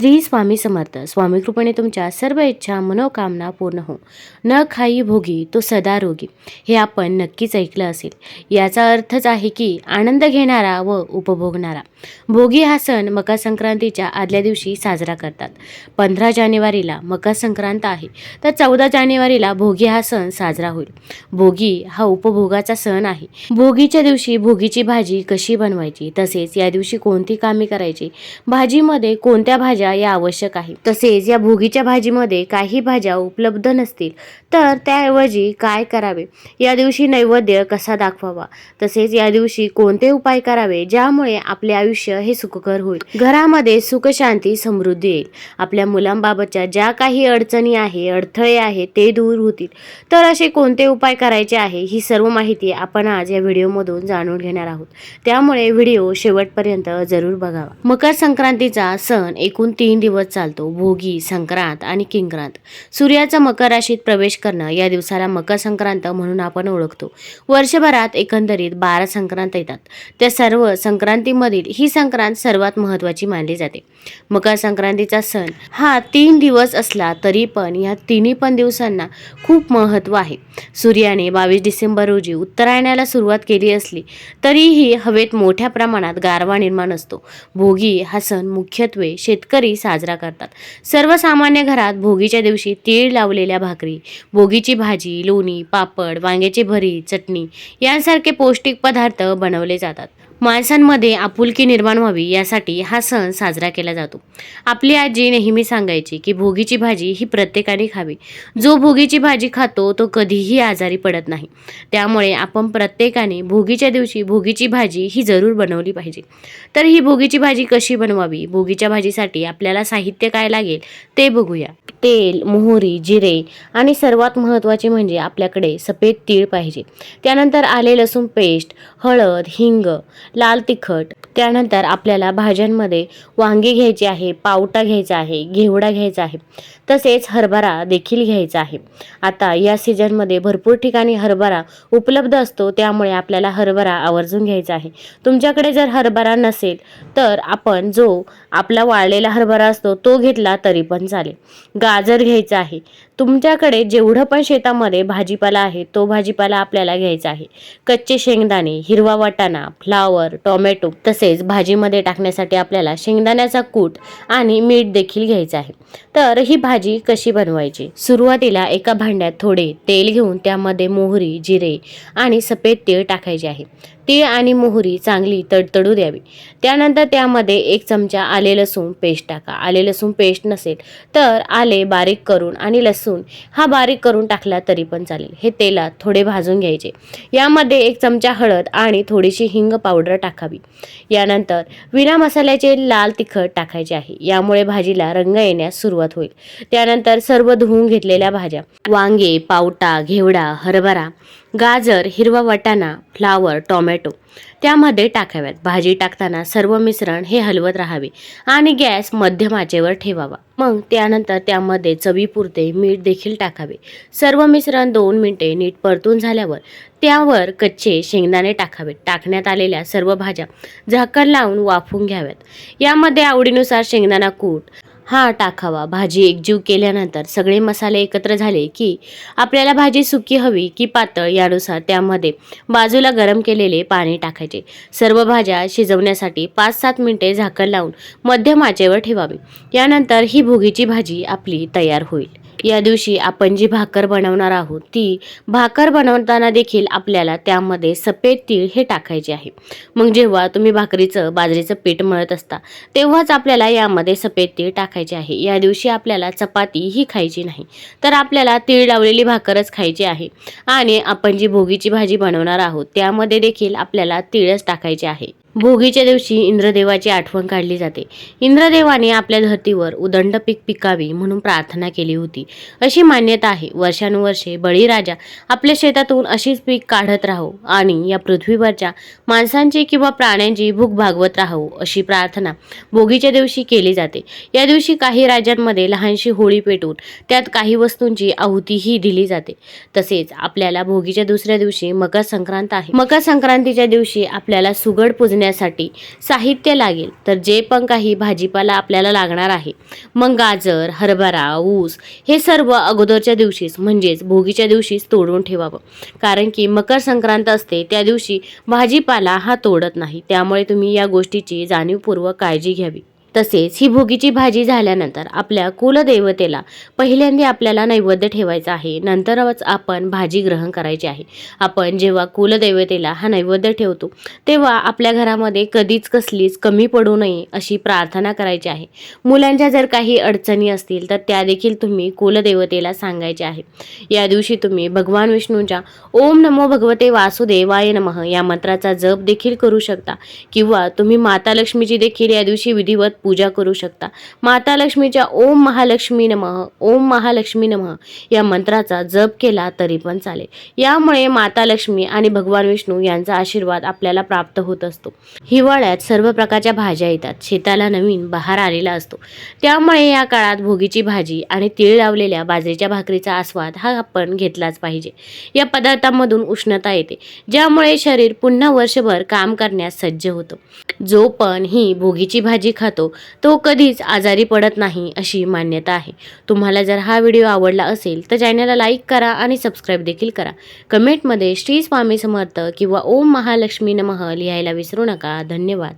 श्री स्वामी समर्थ. स्वामी कृपेने तुमच्या सर्व इच्छा मनोकामना पूर्ण हो. न खाई भोगी तो सदा रोगी. हे आपण नक्कीच ऐकलं असेल. याचा अर्थच आहे की आनंद घेणारा व उपभोगणारा. भोगी हा सण मकर संक्रांतीच्या आदल्या दिवशी साजरा करतात. पंधरा जानेवारीला मकर संक्रांत आहे. तर चौदा जानेवारीला भोगी हा सण साजरा होईल. भोगी हा उपभोगाचा सण आहे. भोगीच्या दिवशी भोगीची भाजी कशी बनवायची? तसेच या दिवशी कोणती कामे करायची? भाजीमध्ये कोणत्या भाज्या या आवश्यक आहे तसेच या भोगीच्या भाजीमध्ये काही भाज्या उपलब्ध नसतील तर त्याऐवजी काय करावे? या दिवशी नैवेद्य कसा दाखवावा? तसेच या दिवशी कोणते उपाय करावे? ज्यामुळे आपले आयुष्य हे सुखकर होईल. घरामध्ये सुख शांती समृद्धी येईल. आपल्या मुलांबाबतच्या ज्या काही अडचणी आहे अडथळे आहे ते दूर होतील. तर असे कोणते उपाय करायचे आहे ही सर्व माहिती आपण आज या व्हिडिओमधून जाणून घेणार आहोत. त्यामुळे व्हिडिओ शेवटपर्यंत जरूर बघावा. मकर संक्रांतीचा सण एकूण तीन दिवस चालतो. भोगी संक्रांत आणि किंक्रांत. सूर्याचा मकर राशीत प्रवेश करणं या दिवसाला मकर संक्रांत म्हणून आपण ओळखतो. वर्षभरात एकंदरीत बारा संक्रांत येतात. त्या सर्व संक्रांतीमधील ही संक्रांत सर्वात महत्त्वाची मानली जाते. मकर संक्रांतीचा सण हा तीन दिवस असला तरी पण या तिन्ही पण दिवसांना खूप महत्त्व आहे. सूर्याने बावीस डिसेंबर रोजी उत्तरायणाला सुरुवात केली असली तरीही हवेत मोठ्या प्रमाणात गारवा निर्माण असतो. भोगी हा सण मुख्यत्वे शेतकरी साजरा करतात. सर्वसामान्य घरात भोगीच्या दिवशी तीळ लावलेल्या भाकरी भोगीची भाजी लोणी पापड वांग्याची भरी चटणी यांसारखे पौष्टिक पदार्थ बनवले जातात. माणसांमध्ये आपुलकी निर्माण व्हावी यासाठी हा सण साजरा केला जातो. आपली आजी नेहमी सांगायची की भोगीची भाजी ही प्रत्येकाने खावी. जो भोगीची भाजी खातो तो कधीही आजारी पडत नाही. त्यामुळे आपण प्रत्येकाने भोगीच्या दिवशी भोगीची भाजी ही जरूर बनवली पाहिजे. तर ही भोगीची भाजी कशी बनवावी? भोगीच्या भाजीसाठी आपल्याला साहित्य काय लागेल ते बघूया. तेल मोहरी जिरे आणि सर्वात महत्त्वाचे म्हणजे आपल्याकडे सफेद तीळ पाहिजे. त्यानंतर आले लसूण पेस्ट हळद हिंग लाल तिखट. त्यानंतर आपल्याला भाज्यांमध्ये वांगे घ्यायची आहे पावटा घ्यायचा आहे घेवडा घ्यायचा आहे तसेच हरभरा देखील घ्यायचा आहे. आता या सीझनमध्ये भरपूर ठिकाणी हरभरा उपलब्ध असतो त्यामुळे आपल्याला हरभरा आवर्जून घ्यायचा आहे. तुमच्याकडे जर हरभरा नसेल तर आपण जो आपला वाळलेला हरभरा असतो तो घेतला तरी पण चालेल. गाजर घ्यायचा आहे तुमच्याकडे जेवढं पण शेतामध्ये भाजीपाला आहे तो भाजीपाला आपल्याला घ्यायचा आहे. कच्चे शेंगदाणे हिरवा वाटाणा फ्लावर टोमॅटो तसेच भाजीमध्ये टाकण्यासाठी आपल्याला शेंगदाण्याचा कूट आणि मीठ देखील घ्यायचं आहे. तर ही भाजी कशी बनवायची? सुरुवातीला एका भांड्यात थोडे तेल घेऊन त्यामध्ये मोहरी जिरे आणि सफेद तीळ टाकायचे आहे. तीळ आणि मोहरी चांगली तडतडू द्यावी. त्यानंतर त्यामध्ये एक चमचा आले लसूण पेस्ट टाका. आले लसूण पेस्ट नसेल तर आले बारीक करून आणि लसूण हा बारीक करून टाकला तरी पण चालेल. हे तेलात थोडे भाजून घ्यायचे. यामध्ये एक चमचा हळद आणि थोडीशी हिंग पावडर टाकावी. यानंतर विना मसाल्याचे लाल तिखट टाकायचे आहे. यामुळे भाजीला रंग येण्यास सुरुवात होईल. त्यानंतर सर्व धुवून घेतलेल्या भाज्या. वांगे पावटा घेवडा हरभरा गाजर हिरवा वाटाणा फ्लावर टोमॅटो त्यामध्ये टाकाव्यात. भाजी टाकताना सर्व मिश्रण हे हलवत राहावे आणि गॅस मध्यमाचेवर ठेवावा. मग त्यानंतर त्यामध्ये चवीपुरते मीठ देखील टाकावे. सर्व मिश्रण दोन मिनिटे नीट परतून झाल्यावर त्यावर कच्चे शेंगदाणे टाकावेत. टाकण्यात आलेल्या सर्व भाज्या झाकण लावून वाफवून घ्याव्यात. यामध्ये आवडीनुसार शेंगदाणा कूट हा टाकावा. भाजी एकजीव केल्यानंतर सगळे मसाले एकत्र झाले की आपल्याला भाजी सुकी हवी की पातळ यानुसार त्यामध्ये बाजूला गरम केलेले पाणी टाकायचे. सर्व भाज्या शिजवण्यासाठी पाच सात मिनिटे झाकण लावून मध्यम आचेवर ठेवावी. यानंतर ही भोगीची भाजी आपली तयार होईल. या दिवशी आपण जी भाकर बनवणार आहोत ती भाकर बनवताना देखील आपल्याला त्यामध्ये सफेद तीळ हे टाकायचे आहे. मग जेव्हा तुम्ही भाकरीचं बाजरीचं पीठ मळत असता तेव्हाच आपल्याला यामध्ये सफेद तीळ टाकायचे आहे. या दिवशी आपल्याला चपाती ही खायची नाही तर आपल्याला तीळ लावलेली भाकरच खायची आहे. आणि आपण जी भोगीची भाजी बनवणार आहोत त्यामध्ये देखील आपल्याला तीळच टाकायचे आहे. भोगीच्या दिवशी इंद्रदेवाची आठवण काढली जाते. इंद्रदेवाने आपल्या धर्तीवर उदंड पीक पिकावी म्हणून प्रार्थना केली होती. अशी मान्यता आहे वर्षानुवर्षे बळीराजा आपल्या शेतातून अशीच पीक काढत राहो आणि या पृथ्वीवरच्या माणसांची किंवा प्राण्यांची भूक भागवत राहो अशी प्रार्थना भोगीच्या दिवशी केली जाते. या दिवशी काही राज्यांमध्ये लहानशी होळी पेटून त्यात काही वस्तूंची आहुतीही दिली जाते. तसेच आपल्याला भोगीच्या दुसऱ्या दिवशी मकर संक्रांत आहे. मकर संक्रांतीच्या दिवशी आपल्याला सुगड पूजन शिजवण्यासाठी साहित्य लागेल. तर जे पण काही भाजीपाला आपल्याला लागणार आहे मग गाजर हरभरा ऊस हे सर्व अगोदरच्या दिवशीच म्हणजेच भोगीच्या दिवशीच तोडून ठेवावं. कारण की मकर संक्रांत असते त्या दिवशी भाजीपाला हा तोडत नाही. त्यामुळे तुम्ही या गोष्टीची जाणीवपूर्वक काळजी घ्यावी. तसेच ही भोगीची भाजी झाल्यानंतर आपल्या कुलदेवतेला पहिल्यांदा आपल्याला नैवेद्य ठेवायचा आहे. नंतरच आपण भाजी ग्रहण करायची आहे. आपण जेव्हा कुलदेवतेला हा नैवेद्य ठेवतो तेव्हा आपल्या घरामध्ये कधीच कसलीच कमी पडू नये अशी प्रार्थना करायची आहे. मुलांच्या जर काही अडचणी असतील तर त्या देखील तुम्ही कुलदेवतेला सांगायचे आहे. या दिवशी तुम्ही भगवान विष्णूंच्या ओम नमो भगवते वासुदेवाय नमः या मंत्राचा जप देखील करू शकता किंवा तुम्ही माता लक्ष्मीची देखील या दिवशी विधिवत पूजा करू शकता. माता लक्ष्मीच्या ओम महालक्ष्मी नमः ओम महालक्ष्मी नमः या मंत्राचा जप केला तरी पण चालेल. यामुळे माता लक्ष्मी आणि भगवान विष्णू यांचा आशीर्वाद आपल्याला प्राप्त होत असतो. हिवाळ्यात सर्व प्रकारच्या भाज्या येतात. शेताला नवीन बहार आलेला असतो. त्यामुळे या काळात भोगीची भाजी आणि तीळ लावलेल्या बाजरीच्या भाकरीचा आस्वाद हा आपण घेतलाच पाहिजे. या पदार्थांमधून उष्णता येते. ज्यामुळे शरीर पुन्हा वर्षभर काम करण्यास सज्ज होतं. जो पण ही भोगीची भाजी खातो तो कधीच आजारी पडत नाही अशी मान्यता आहे. तुम्हाला जर हा व्हिडिओ आवडला असेल तर चॅनलला लाईक करा आणि सबस्क्राईब देखील करा. कमेंटमध्ये श्री स्वामी समर्थ किंवा ओम महालक्ष्मी नमः लिहायला विसरू नका. धन्यवाद.